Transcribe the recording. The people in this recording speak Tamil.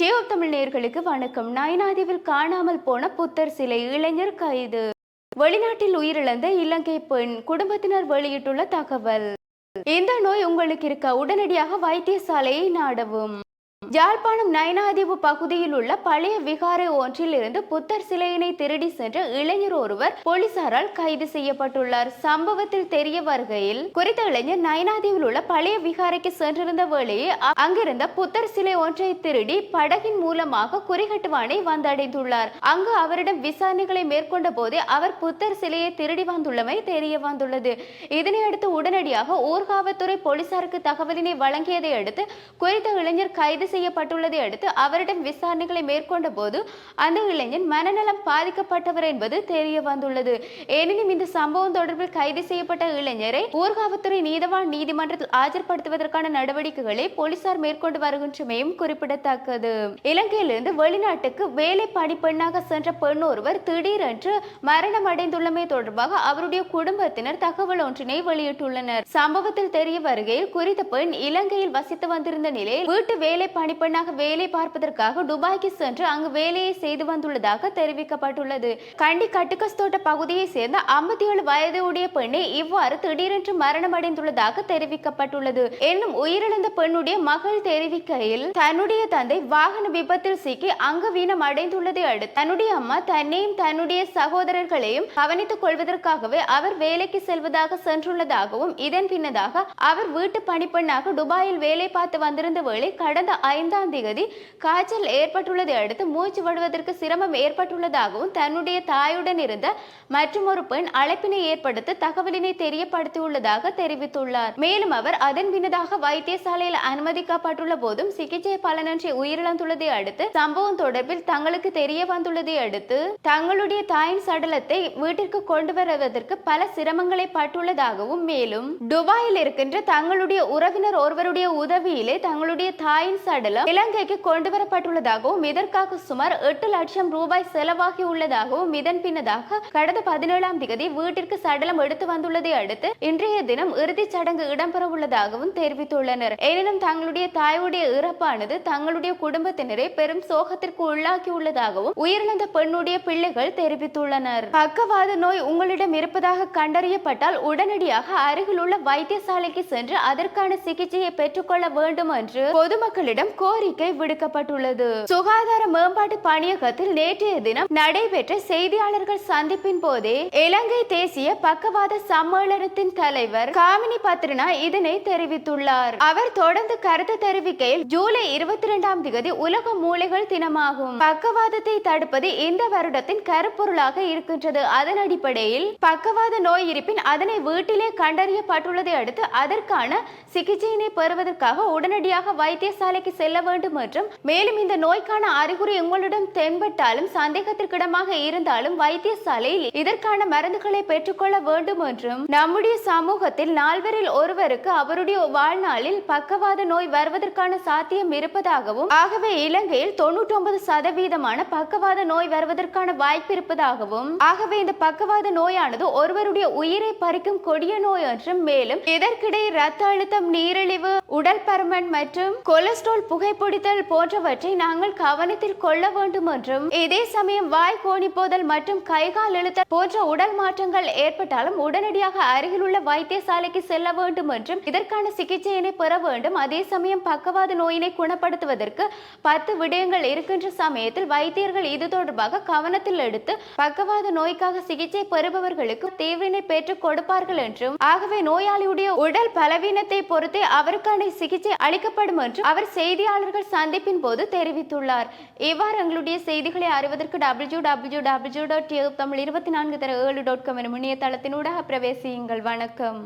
டியூப் தமிழ் நேர்களுக்கு வணக்கம். நயனாதீவில் காணாமல் போன புத்தர் சிலை இளைஞர் கைது. வெளிநாட்டில் உயிரிழந்த இலங்கை பெண் குடும்பத்தினர் வெளியிட்டுள்ள தகவல். இந்த நோய் உங்களுக்கு இருக்க? உடனடியாக வைத்தியசாலையை நாடவும். யாழ்ப்பாணம் நயனாதீவு பகுதியில் உள்ள பழைய விகாரை ஒன்றில் இருந்து புத்தர் சிலையினை திருடி சென்ற இளைஞர் ஒருவர் போலீசாரால் கைது செய்யப்பட்டுள்ளார். சம்பவத்தில் தெரிய வருகையில் குறித்த இளைஞர் நயனாதீவில் உள்ள பழைய விகாரைக்கு சென்றிருந்த வேளையே அங்கிருந்த புத்தர் சிலை ஒன்றை திருடி படகின் மூலமாக குறிகட்டுவானை வந்தடைந்துள்ளார். அங்கு அவரிடம் விசாரணைகளை மேற்கொண்ட போதே அவர் புத்தர் சிலையை திருடி வந்துள்ளமை தெரிய வந்துள்ளது. இதனையடுத்து உடனடியாக ஊர்காவல்துறை போலீசாருக்கு தகவலினை வழங்கியதை அடுத்து குறித்த இளைஞர் கைது செய்யப்பட்டுள்ளதை அடுத்து அவரிடம் விசாரணைகளை மேற்கொண்ட போது அந்த இளைஞன் மனநலம் பாதிக்கப்பட்டவர் என்பது தெரிய வந்துள்ளது எனினும் இந்த சம்பவம் தொடர்பில் கைது செய்யப்பட்ட இளைஞரை ஊர்காவல்துறை நீதவான் நீதிமன்றத்தில் ஆஜர்படுத்துவதற்கான நடவடிக்கைகளை போலீசார் மேற்கொண்டு வருகின்றமையும் குறிப்பிடத்தக்கது. இலங்கையிலிருந்து வெளிநாட்டுக்கு வேலை பணிப்பெண்ணாக சென்ற பெண் ஒருவர் திடீரென்று மரணம் அடைந்துள்ளமை தொடர்பாக அவருடைய குடும்பத்தினர் தகவல் ஒன்றினை வெளியிட்டுள்ளனர். சம்பவத்தில் தெரிய வருகையில் குறித்த பெண் இலங்கையில் வசித்து வந்திருந்த நிலையில் வீட்டு வேலை பணி பணிப்பெண்ணாக வேலை பார்ப்பதற்காக துபாய்க்கு சென்று அங்கு வேலையை செய்து வந்துள்ளதாக தெரிவிக்கப்பட்டுள்ளது. கண்டி கட்டுக்கஸ்தோட்ட பகுதியை சேர்ந்த ஐம்பத்தி ஏழு வயது உடைய பெண்ணை இவ்வாறு திடீரென்று மரணம் அடைந்துள்ளதாக தெரிவிக்கப்பட்டுள்ளது. என்னும் உயிரிழந்த பெண்ணுடைய மகள் தெரிவிக்கையில் தன்னுடைய தந்தை வாகன விபத்தில் சிக்கி அங்கவீனம் அடைந்துள்ளதை அடுத்து தன்னுடைய அம்மா தன்னையும் தன்னுடைய சகோதரர்களையும் கவனித்துக் கொள்வதற்காகவே அவர் வேலைக்கு செல்வதாக சென்றுள்ளதாகவும் இதன் பின்னதாக அவர் வீட்டு பணிப்பெண்ணாக துபாயில் வேலை பார்த்து வந்திருந்த வேளை கடந்த ஐந்தாம் தேதி காய்ச்சல் ஏற்பட்டுள்ளதை அடுத்து மூச்சு விடுவதற்கு சிரமம் ஏற்பட்டுள்ளதாகவும் தன்னுடைய தாயுடன் இருந்த மற்றும் ஒரு பெண் அழைப்பினை ஏற்படுத்த தகவலினை தெரியப்படுத்தியுள்ளதாக தெரிவித்துள்ளார். மேலும் அவர் அதன் பின்னதாக வைத்தியசாலையில் அனுமதிக்கப்பட்டுள்ள போதும் சிகிச்சை பலனின்றி உயிரிழந்துள்ளதை அடுத்து சம்பவம் தொடர்பில் தங்களுக்கு தெரிய வந்துள்ளதை அடுத்து தங்களுடைய தாயின் சடலத்தை வீட்டிற்கு கொண்டு வருவதற்கு பல சிரமங்களை பட்டுள்ளதாகவும் மேலும் துபாயில் இருக்கின்ற தங்களுடைய உறவினர் ஒருவருடைய உதவியிலே தங்களுடைய தாயின் சடலம் மூலம் இலங்கைக்கு கொண்டு வரப்பட்டுள்ளதாகவும் இதற்காக சுமார் எட்டு லட்சம் ரூபாய் செலவாகி உள்ளதாகவும் இதன் பின்னதாக கடந்த பதினேழாம் திகதி வீட்டிற்கு சடலம் எடுத்து வந்துள்ளதை அடுத்து இன்றைய தினம் இறுதிச் சடங்கு இடம்பெற உள்ளதாகவும் தெரிவித்துள்ளனர். எனினும் தங்களுடைய தாயுடைய இறப்பானது தங்களுடைய குடும்பத்தினரை பெரும் சோகத்திற்கு உள்ளாக்கியுள்ளதாகவும் உயிரிழந்த பெண்ணுடைய பிள்ளைகள் தெரிவித்துள்ளனர். பக்கவாத நோய் உங்களிடம் இருப்பதாக கண்டறியப்பட்டால் உடனடியாக அருகில் உள்ள வைத்தியசாலைக்கு சென்று அதற்கான சிகிச்சையை பெற்றுக்கொள்ள வேண்டும் என்று பொதுமக்களிடம் கோரிக்கை விடுக்கப்பட்டுள்ளது. சுகாதார மேம்பாட்டு பணியகத்தில் நேற்றைய தினம் நடைபெற்ற செய்தியாளர்கள் சந்திப்பின் போதே இலங்கை தேசிய பக்கவாத சம்மேளனத்தின் தலைவர் காமினி பத்ரினா இதனை தெரிவித்துள்ளார். அவர் தொடர்ந்து கருத்து தெரிவிக்கையில் ஜூலை இருபத்தி இரண்டாம் தேதி உலக மூளைகள் தினமாகும். பக்கவாதத்தை தடுப்பது இந்த வருடத்தின் கருப்பொருளாக இருக்கின்றது. அதன் அடிப்படையில் பக்கவாத நோய் இருப்பின் அதனை வீட்டிலே கண்டறியப்பட்டுள்ளதை அடுத்து அதற்கான சிகிச்சையினை பெறுவதற்காக உடனடியாக வைத்தியசாலைக்கு செல்ல வேண்டும் என்றும் மேலும் இந்த நோய்க்கான அறிகுறி உங்களிடம் தென்பட்டாலும் சந்தேகத்திற்கிடமாக இருந்தாலும் வைத்தியசாலையில் இதற்கான மருந்துகளை பெற்றுக்கொள்ள வேண்டும் என்றும் நம்முடைய சமூகத்தில் நால்வரில் ஒருவருக்கு அவருடைய வாழ்நாளில் பக்கவாத நோய் வருவதற்கான சாத்தியம் இருப்பதாகவும் ஆகவே இலங்கையில் தொன்னூற்றி ஒன்பது சதவீதமான பக்கவாத நோய் வருவதற்கான வாய்ப்பு இருப்பதாகவும் ஆகவே இந்த பக்கவாத நோயானது ஒருவருடைய உயிரை பறிக்கும் கொடிய நோய் என்றும் மேலும் இதற்கிடையே ரத்த அழுத்தம் நீரிழிவு உடல் பருமன் மற்றும் கொலஸ்ட்ரால் புகைப்பிடித்தல் போன்றவற்றை நாங்கள் கவனத்தில் கொள்ள வேண்டும் என்றும் இதே சமயம் வாய் கோணிப்போதல் மற்றும் கைகால் இழுத்தல் போன்ற உடல் மாற்றங்கள் ஏற்பட்டாலும் உடனடியாக அருகில் உள்ள வைத்தியசாலைக்கு செல்ல வேண்டும் என்றும் இதற்கான சிகிச்சையினை பெற வேண்டும். அதே சமயம் பக்கவாத நோயினை குணப்படுத்துவதற்கு பத்து விடயங்கள் இருக்கின்ற சமயத்தில் வைத்தியர்கள் இது தொடர்பாக கவனத்தில் எடுத்து பக்கவாத நோய்க்காக சிகிச்சை பெறுபவர்களுக்கு தீவினை பெற்றுக் கொடுப்பார்கள் என்றும் ஆகவே நோயாளியுடைய உடல் பலவீனத்தை பொறுத்தே அவருக்கான சிகிச்சை அளிக்கப்படும் என்றும் அவர் செய்தி செய்தியாளர்கள் சந்திப்பின் போது தெரிவித்துள்ளார். இவ்வாறு எங்களுடைய செய்திகளை அறிவதற்கு W W W dot Tamil இருபத்தி நான்கு தர ஏழு டாட் காம் எனும் இணையதளத்தினூடாக பிரவேசியுங்கள். வணக்கம்.